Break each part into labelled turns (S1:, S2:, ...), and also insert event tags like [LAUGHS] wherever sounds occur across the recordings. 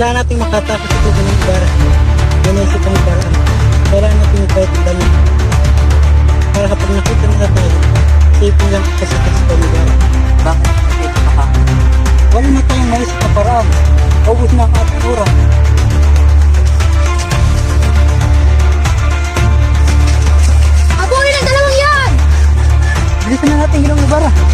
S1: kailangan natin makatakas ito ng Ibarra. Naisip ang paraan. Kailangan natin kahit ang dami. Para kapag nakita nila tayo, isipin lang kasi kasi Ibarra.
S2: Bakit? Ito ka.
S1: Wala na tayong maisip na paraan. Ubus na ang ating oras.
S3: Habulin ang dalawang yan!
S1: Bilisan na natin ginong Ibarra.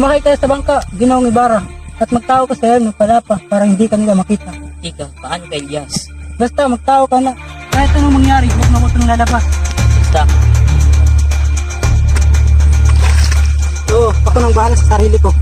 S1: Sumakay tayo sa bangka, ginong Ibarra. At magtao ka sa iyo ng palapa para hindi ka nila makita.
S2: Ika, paano kay Elias?
S1: Basta magtao ka na. Kahit anong mangyari, huwag na huwag kang lalabas.
S2: Basta,
S1: Oo, ako nang bahala sa sarili ko.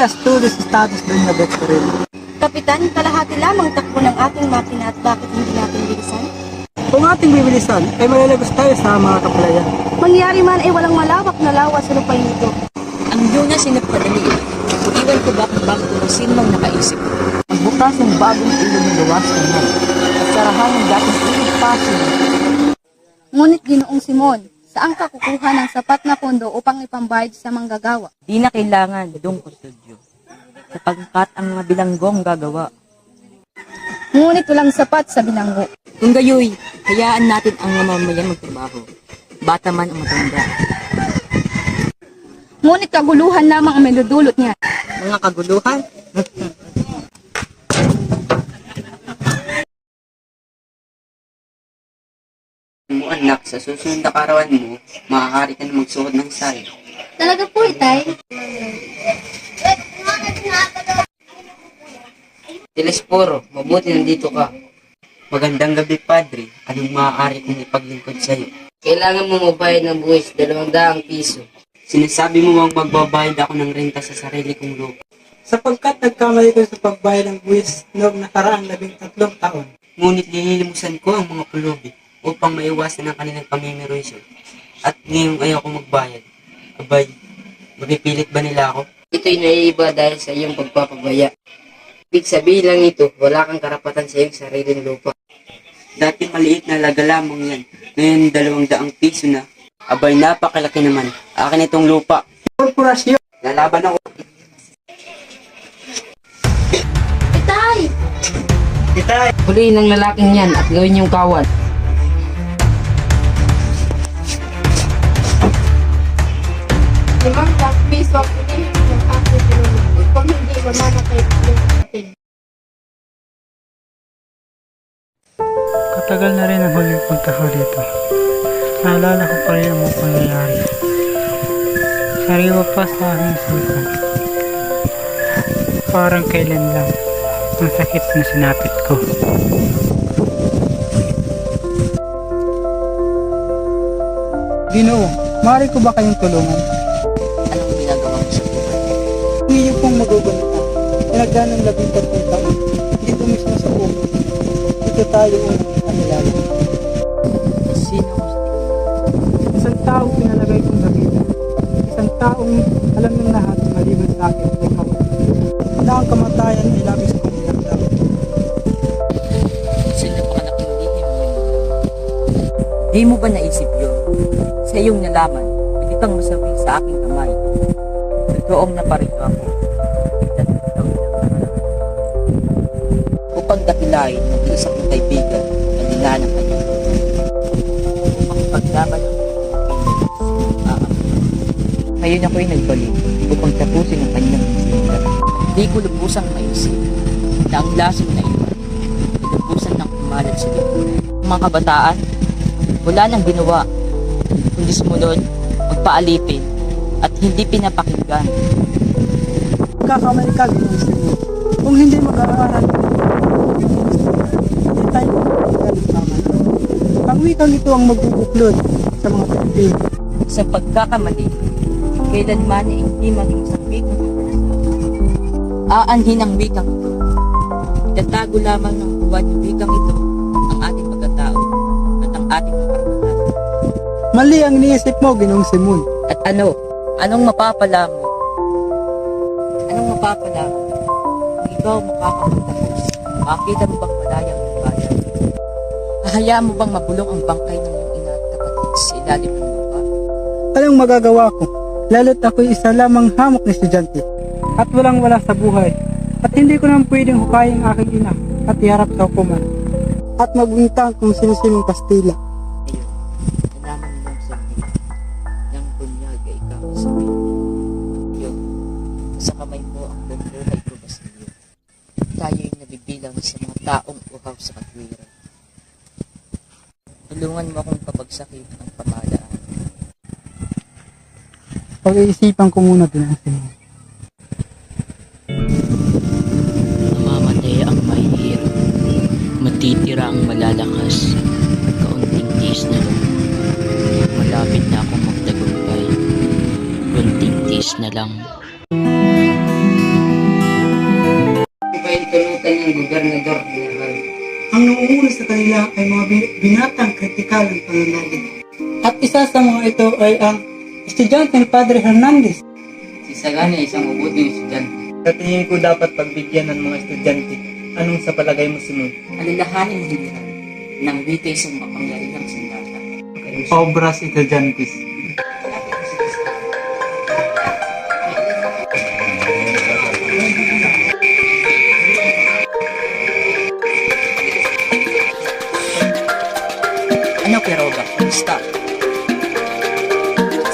S1: Dias, todos estados de la Victoria.
S3: Kapitan, kalahati lamang takbo ng ating makina at bakit hindi natin bilisan?
S1: Kung ating bibilisan, ay malalabas tayo sa mga kapalayan.
S3: Mangyari man ay walang malawak na lawa sa lupain ito.
S2: ang Yuna sinagpadali. Iwan ko ba kung bakit kung sino mang nakaisip. Ang bukas ng bagong ilog ng gawas ng yan. At sarahan ng dating ilog pasin.
S3: Ngunit ginoong Simon, saan ka kukuha ng sapat na pondo upang ipambayad sa manggagawa?
S2: Di na kailangan doon kustodyo. Sapagkat ang mga bilanggong gagawa.
S3: Ngunit walang sapat sa bilanggo.
S2: Kung gayoy, hayaan natin ang mamamayan magtrabaho. Bata man ang matanda.
S3: Ngunit kaguluhan lamang ang medudulot niya.
S2: Mga kaguluhan? [LAUGHS] mo anak, sa susunod na karawan mo, maaari ka na magsuot ng sari.
S3: Talaga po, itay.
S2: Telesporo, mabuti nandito ka. Magandang gabi, Padre. Anong maaari kong ipaglingkod sa'yo? Kailangan mo mabayad ng buwis, dalawang daang piso. Sinasabi mo bang magbabayad ako ng renta sa sarili kong lupa?
S1: Sapagkat nagkamali ko sa pagbayad ng buwis noong nakaraang labing tatlong taon.
S2: Ngunit lililimusan ko ang mga pulubi upang maiwasan ang kanilang pamimiroisyon. At ngayong ayaw ko magbayad. Abay, mapipilit ba nila ako? Ito'y naiiba dahil sa iyong pagpapabaya. Ibig sabihin lang ito, wala kang karapatan sa iyong sariling lupa. Dati maliit na laga lamang yan. Ngayon dalawang daang piso na. Abay, napakalaki naman. Akin itong lupa.
S1: Korporasyon.
S2: Lalaban ako.
S3: Itay!
S1: Itay!
S2: Huliin ang lalaking yan at gawin yung kawal.
S3: Limang piso ang pilihin ng aking pinulog. Kung hindi mamanatay natin.
S1: Katagal na rin ang huling punta ko dito. Naalala ko pa rin ang mga pangyayari. Sariwa pa sa aking isipan. Parang kailan lang ang sakit na sinapit ko. Ginoo, maaari ko ba kayong tulungan?
S2: Anong ginagawa mo sa buhay?
S1: Kung iyo pong magugunita, pinagdaan ng labing tatlong taon, Dito tayo nakilala.
S2: Sino?
S1: Isang taong pinalagay kong nakita. Isang taong alam ng lahat maliban sa akin ay ikaw. Na ang kamatayan ay labis kong pinagdam.
S2: Sino pa ka lihim mo? Di mo ba naisip yun? Sa iyong nalaman, pwede kang masawi sa aking kamay. Totoong naparito ako. Upang dakilain ng kaibigan na nila ng kanyang buhay. Upang paglaban ang ngayon ako'y nagbalik upang tapusin ang kanyang bisita. Di ko lubusang maisip na ang lason na iwan nilubusan ng kumalat sa. Ang mga kabataan, wala nang ginawa, kundi sumunod, magpaalipin, at hindi pinapakinggan.
S1: Kakamali ka, mo. Kung hindi mag-aaral, hindi tayo magkakalit Ang wikang ito ang magbubuklod sa mga pagpili.
S2: Sa pagkakamali, kailanman ay hindi maging sakit ng aanhin ang wikang ito. Itatago lamang ng buwan yung wikang ito ang ating pagkatao at ang ating mga karapatan.
S1: Mali ang iniisip mo, Ginoong Simon.
S2: At ano? Anong mapapala mo? Anong mapapala mo? Ikaw makakapagtapos, makakita mo bang ng? Hahayaan mo bang mabulong ang bangkay ng iyong ina at kapatid sa ilalim ng lupa?
S1: Anong magagawa ko? Lalo't ako'y isa lamang hamok na estudyante at walang wala sa buhay. At hindi ko naman pwedeng hukayin ang aking ina at iharap sa hukuman. At magbintang kung sino-sinong Kastila.
S2: Kapagsakin ang pamahalaan.
S1: Pag-iisipan ko muna din ang Simon.
S4: Mamamatay ang mahihirap. Matitira ang malalakas. Kaunting tiis na lang. Malapit na akong magtagumpay. Kunting tiis na lang.
S5: Ba yung tulutan ng gobernador?
S1: Ang nangunguna sa kanila ay mga bi- binatang kritikal ng pananalig. At isa sa mga ito ay ang estudyante ni Padre Hernandez.
S5: Si Sagana ay isang mabuting estudyante.
S6: Sa tingin ko dapat pagbigyan ng mga estudyante. Anong sa palagay mo, Simon?
S2: Alalahanin din yan ng wikay sa makapangyarihang sandata.
S6: Obras estudiantes.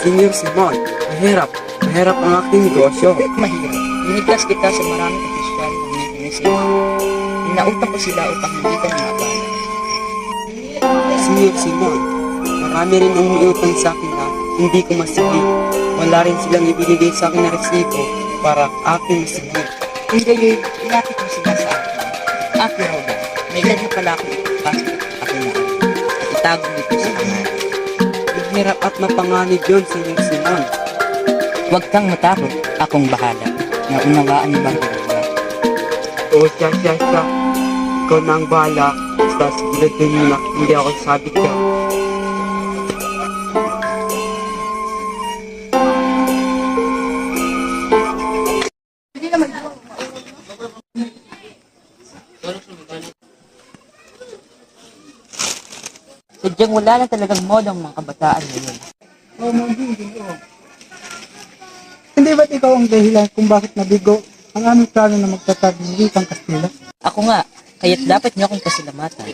S5: Senior Simon, mahirap. Mahirap ang aking negosyo.
S2: Mahirap. Biniglas kita sa maraming opisyal ng Nitinisipa. Inautang ko sila upang hindi ka nabala.
S5: Senior Simon, marami rin ang umiutang sa akin na hindi ko masigit. Wala rin silang ibinigay sa akin na resibo para aking masigit.
S2: Kung gayon, ilapit mo sila sa akin. Ah, Quiroga, may na pala akong ipapasok at kakulaan. At itago nito sa kanal.
S5: Mahirap at mapanganib yun, Senior Simon.
S2: Huwag kang matakot, akong bahala. Naunawaan mo bang Quiroga?
S5: Oo, siya, siya, siya. Ikaw na ang bahala. Basta siguraduhin mo na hindi ako sabit ka.
S2: Sadyang wala na talagang modo ang mga kabataan ngayon.
S1: Oo, oh, hindi oo. Hindi ba't ikaw ang dahilan kung bakit nabigo ang aming plano na magtatag ng wikang Kastila?
S2: Ako nga, kaya't dapat niyo akong pasalamatan.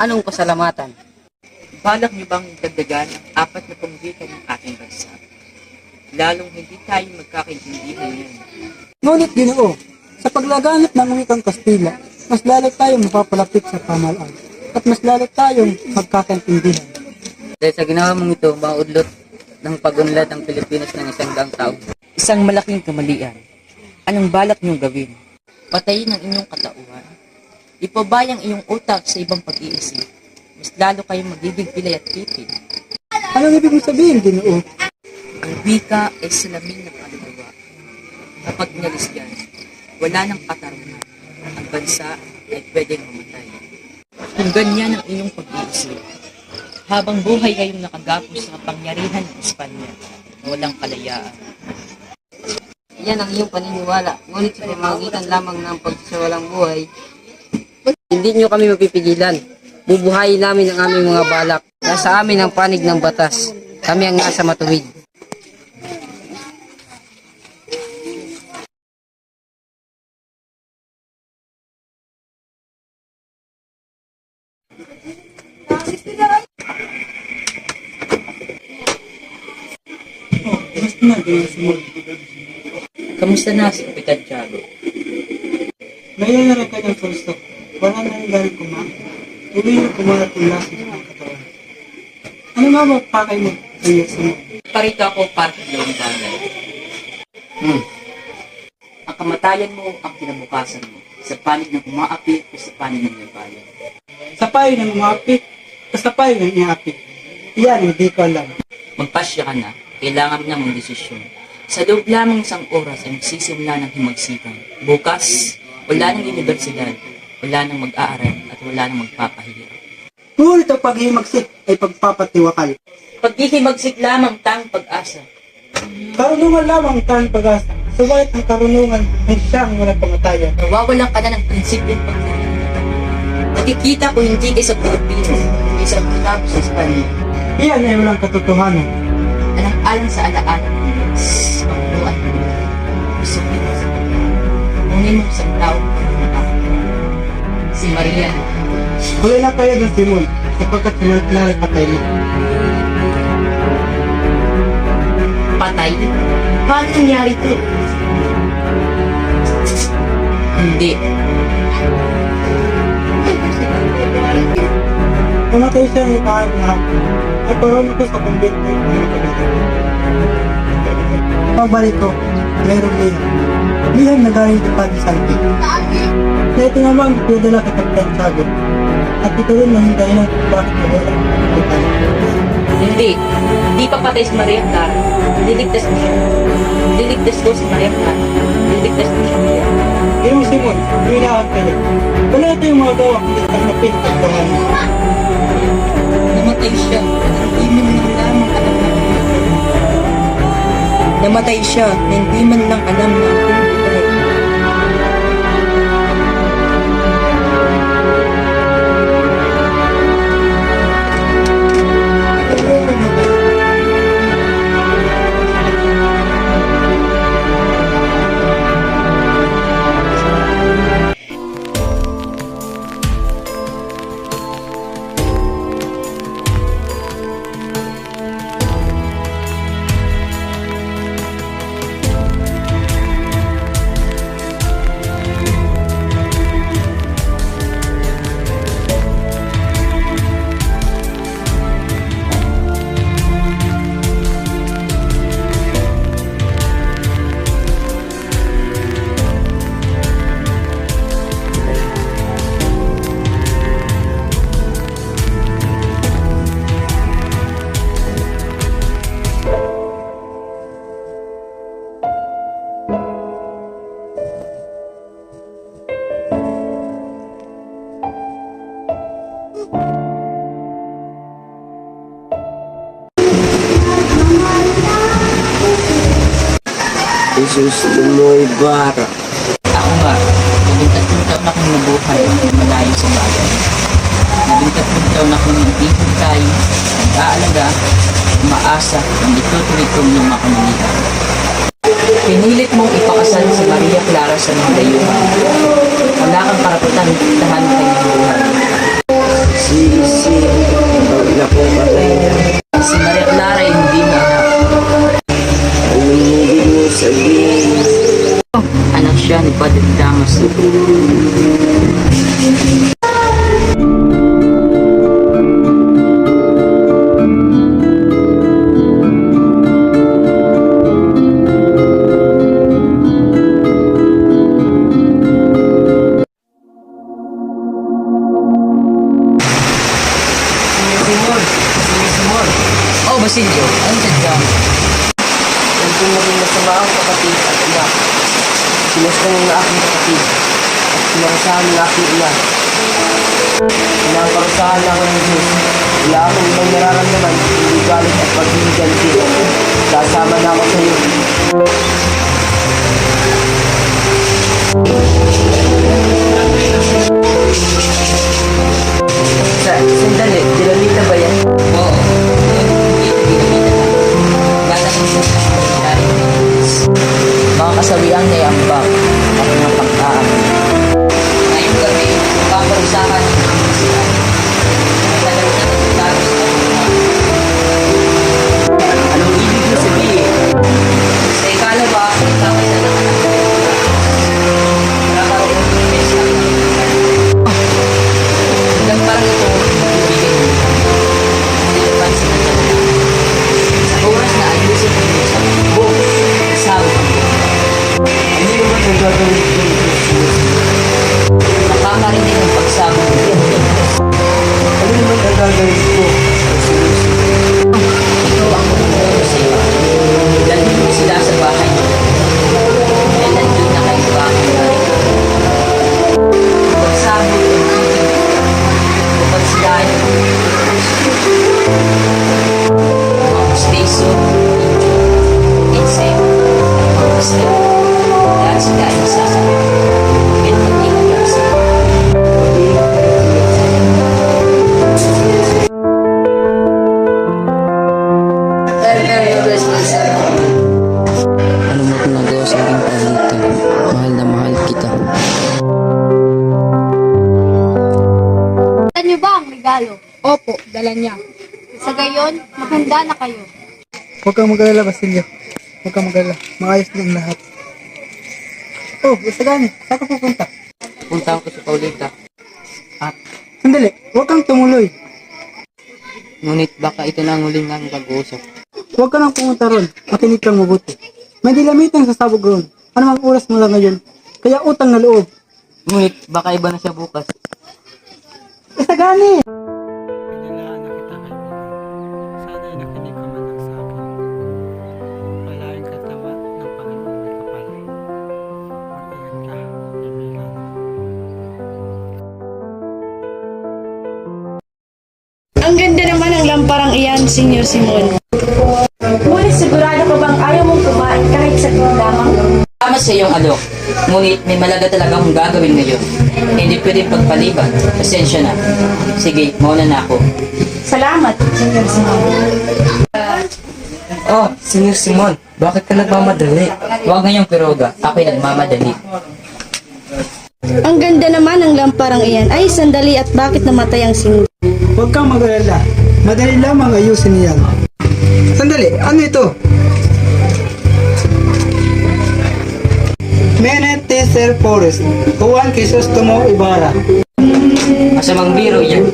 S5: Anong kasalamatan?
S2: Balak niyo bang dagdagan ang apat na panggitan ng ating bansa? Lalong hindi tayo magkakaintindihan yan.
S1: Ngunit ginoo, sa paglaganap ng wikang Kastila, mas lalo tayong mapapalapit sa pamalaan at mas lalo tayong magkakaintindihan.
S5: Dahil sa ginawa mong ito, maudlot ng pag-unlad ng Pilipinas ng isang daang tao.
S2: Isang malaking kamalian. Anong balak niyong gawin? Patayin ang inyong katauhan? Ipabayang iyong utak sa ibang pag-iisip. Mas lalo kayong magiging pilay at tipid.
S1: Anong ibig mong sabihin, ginoo?
S2: Ang wika ay salamin ng kaluluwa. Kapag inalis yan, wala nang katarungan. Ang bansa ay pwedeng mamatay. Kung ganyan ang iyong pag-iisip, habang buhay kayong nakagapos sa kapangyarihan ng Espanya walang kalayaan.
S5: Yan ang iyong paniniwala. Ngunit sa pamagitan lamang ng pagsawalang buhay, hindi nyo kami mapipigilan. Bubuhayin namin ang aming mga balak. Nasa amin ang panig ng batas. Kami ang nasa matuwid.
S2: Kamusta na si Kapitan Tiago?
S1: Ngayon na rin kanyang pulso. Wala na rin galing kumain. Tuloy na kumalat ng lasa ng katawan. Ano nga ba pakay mo, ginoo Simon?
S2: Parito ako para sa dalawang bagay. Hmm. Ang kamatayan mo ang kinabukasan mo sa panig ng umaapi o sa panig ng bayan.
S1: Sa payo ng umapit, o sa payo ng iapit. Iyan, hindi ko alam.
S2: Magpasya ka na, kailangan mo na mong desisyon. Sa loob lamang isang oras ay magsisimula ng himagsikan. Bukas, wala ng universidad, wala nang mag-aaral at wala nang magpapahirap.
S1: Ngunit ang paghihimagsik ay pagpapatiwakal.
S2: Paghihimagsik lamang tang pag-asa.
S1: Karunungan lamang ang tanang pag-asa. Subalit ang karunungan ay siyang walang pangatayan.
S2: Nawawalan ka na ng prinsipyo ng pagkakas. Nakikita ko hindi kayo sa Pilipino, hindi sa Pilipino sa Espanya.
S1: Iyan ay walang katotohanan.
S2: Alang sa alaala ng Diyos, panguluan mo. Gusto ko sa mo sa tao Si Maria.
S1: Wala na kaya ng Simon, sapagkat si Marclare patay na.
S2: Patay? Paano nangyari ito? Hindi.
S1: Namatay siya ng ikaan na at parang ito sa kumbento ng mga kapatid. Pagbalik ko, mayroong lihan. Lihan na galing sa Padre Santi. Na ito naman pinadala kay Kapitan Sago. At ito rin ang dahilan kung bakit ang Kapitan.
S2: Hindi. Hindi pa patay si Maria Clara. Liligtas mo siya. Liligtas ko si Maria Clara. Liligtas mo siya.
S1: Pero Simon, hinahan ka niya. Wala ito yung mga gawa kundi ang at pangalan.
S2: Namatay siya. Hindi man lang lamang alam na Namatay siya hindi man lang alam na ako
S5: bara.
S2: Ako nga, labing tatlong taon akong nabuhay malayo sa bayan. Labing tatlong taon akong nagpipig tayo, nag-aalaga, umaasa, ang itutuloy kong iyong makamalihan. Pinilit mong ipakasal si Maria Clara sa mga dayuhan. Wala kang karapatan tahan ng kanyang buhay.
S5: Sisi, huwag na pong patay na.
S2: Anak siya ni Padre Damas.
S5: Huwag
S1: kang mag-alala, Basilio. Huwag kang mag-alala. Maayos na ang lahat. Oh, Isagani, saan ka pupunta?
S5: Punta ko sa Paulita. At
S1: Sandali, huwag kang tumuloy.
S5: ngunit baka ito na ang huling ng pag-uusap.
S1: Huwag ka nang pumunta ron. Makinig kang mabuti. May dilamitan sa sabog ron. Ano mang oras mo lang ngayon. Kaya utang na loob.
S5: Ngunit baka iba na siya bukas.
S1: Isagani! Pinalaan
S7: Senior Simon. Ngunit sigurado ka bang ayaw mong kumain kahit sa lamang?
S2: Tama sa iyong alok. Ngunit may malaga talaga akong gagawin ngayon. Hindi pwedeng pagpaliban. Pasensya na. Sige, mauna na ako.
S7: Salamat, Senior Simon.
S5: Oh, Senior Simon, bakit ka nagmamadali?
S2: Huwag ngayong piroga. Ako'y nagmamadali.
S7: Ang ganda naman ng lamparang iyan. Ay, sandali at bakit namatay ang senior?
S1: Huwag kang mag-alala. Madali lamang ayusin niyan. Sandali, ano ito? Menet Teser Forest, Juan Crisostomo Ibarra.
S2: Masamang biro yan.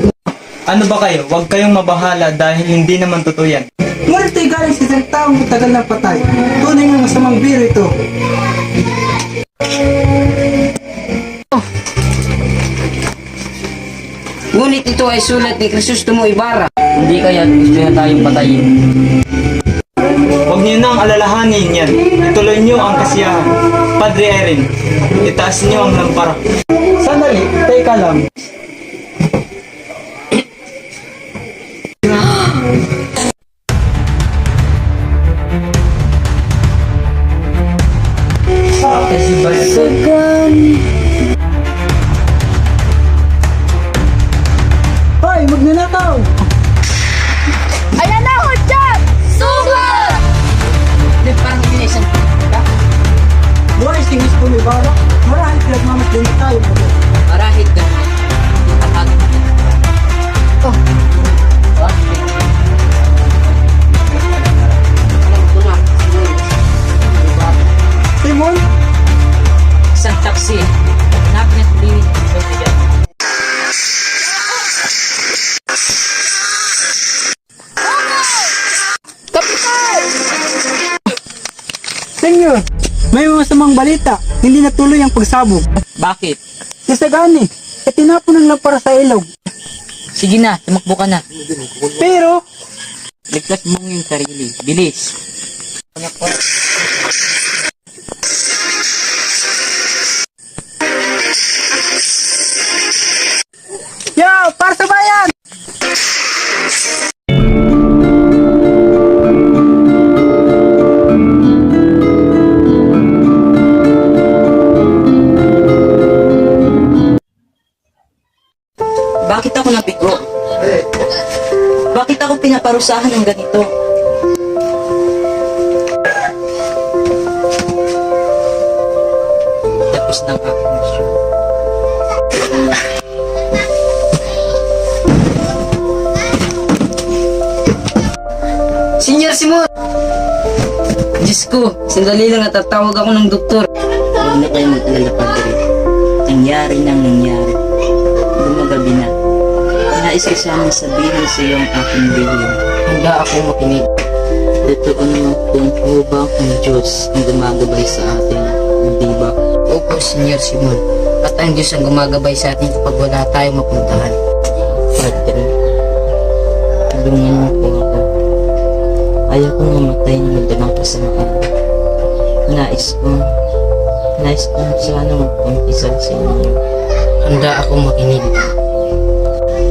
S6: Ano ba kayo? Huwag kayong mabahala dahil hindi naman totoo yan.
S1: Ngunit ay galing sa isang taong matagal na patay. Tunay nga masamang biro ito.
S5: Ngunit ito ay sulat ni Crisostomo Ibarra.
S2: Hindi kaya gusto na tayong patayin.
S6: Huwag niyo nang alalahanin yan. Ituloy niyo ang kasiyahan. Padre Erin, itaas niyo ang lampara.
S1: Sandali, teka lang. Hoy, magnanakaw! Buhay si Cristo Ibarra, marahil pinagmamasdan na tayo.
S2: Ka. At
S5: Alam ko na.
S1: Simon,
S2: isang taksi.
S1: May masamang balita. Hindi natuloy ang pagsabog.
S2: Bakit?
S1: Si Sagani, e tinapon ng lampara sa ilog.
S2: Sige na, tumakbo ka na.
S1: Pero,
S2: Ligtas mong yung sarili. Bilis.
S1: yo, para sa!
S2: Pinaparusahan ng ganito? Tapos ng aking misyon.
S5: Senior Simon! Diyos ko, sandali lang natatawag ako ng doktor.
S2: Huwag na kayo mag-alala, Padre. Nangyari nang nangyari. Nais ko sana sabihin sa iyo ang aking bilin.
S5: Handa ako makinig.
S2: Totoo naman kung po ba ang Diyos ang gumagabay sa atin, hindi ba?
S5: Opo, Senior Simon. At ang Diyos ang gumagabay sa atin kapag wala tayong mapuntahan.
S2: Padre, tulungan mo po ako. Ayaw kong mamatay na magdalang kasamaan. Nais ko, nais ko sana magpumpisal sa inyo.
S5: Handa ako makinig.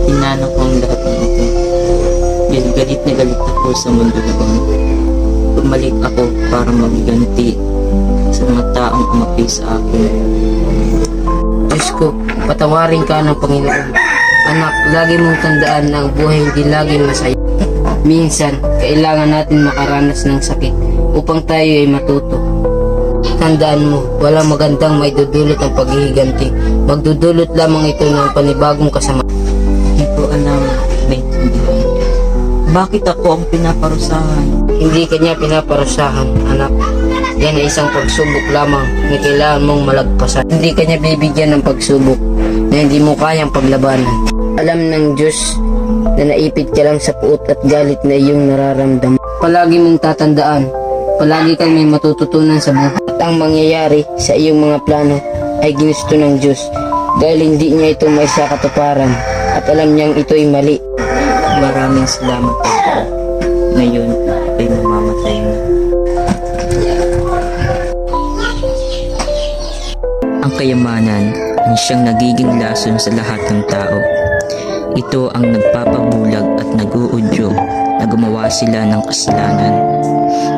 S2: Tinano ko ang lahat ng ito. Dahil galit na galit ako sa mundo noon. Bumalik ako para magganti
S8: mabuti sa akin.
S5: Diyos ko, patawarin ka ng Panginoon. Anak, lagi mong tandaan na ang buhay hindi laging masaya. Minsan, kailangan natin makaranas ng sakit upang tayo ay matuto. Tandaan mo, walang magandang may dudulot ang paghihiganti. Magdudulot lamang ito ng panibagong kasama.
S8: Bakit ako ang pinaparusahan?
S5: Hindi kanya pinaparusahan, anak. Yan ay isang pagsubok lamang na kailangan mong malagpasan. Hindi kanya bibigyan ng pagsubok na hindi mo kayang paglabanan. Alam ng Diyos na naipit ka lang sa puot at galit na iyong nararamdaman. Palagi mong tatandaan, palagi kang may matututunan sa buhay. At ang mangyayari sa iyong mga plano ay ginusto ng Diyos dahil hindi niya ito may sa katuparan at alam niyang ito'y mali.
S8: Maraming salamat po. Ngayon ay mamamatay na.
S2: Ang kayamanan ang siyang nagiging lason sa lahat ng tao. Ito ang nagpapabulag at naguudyo na gumawa sila ng kasalanan.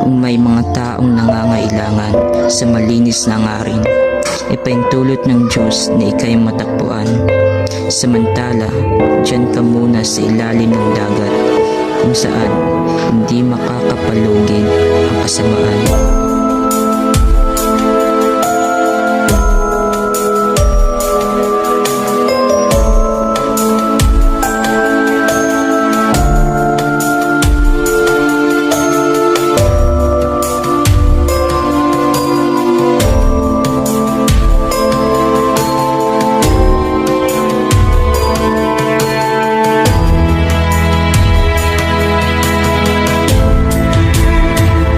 S2: Kung may mga taong nangangailangan sa malinis na ngarin, ipaintulot ng Diyos na ikay matakbuan. Samantala, dyan ka muna sa ilalim ng dagat kung saan hindi makakapalugin ang kasamaan.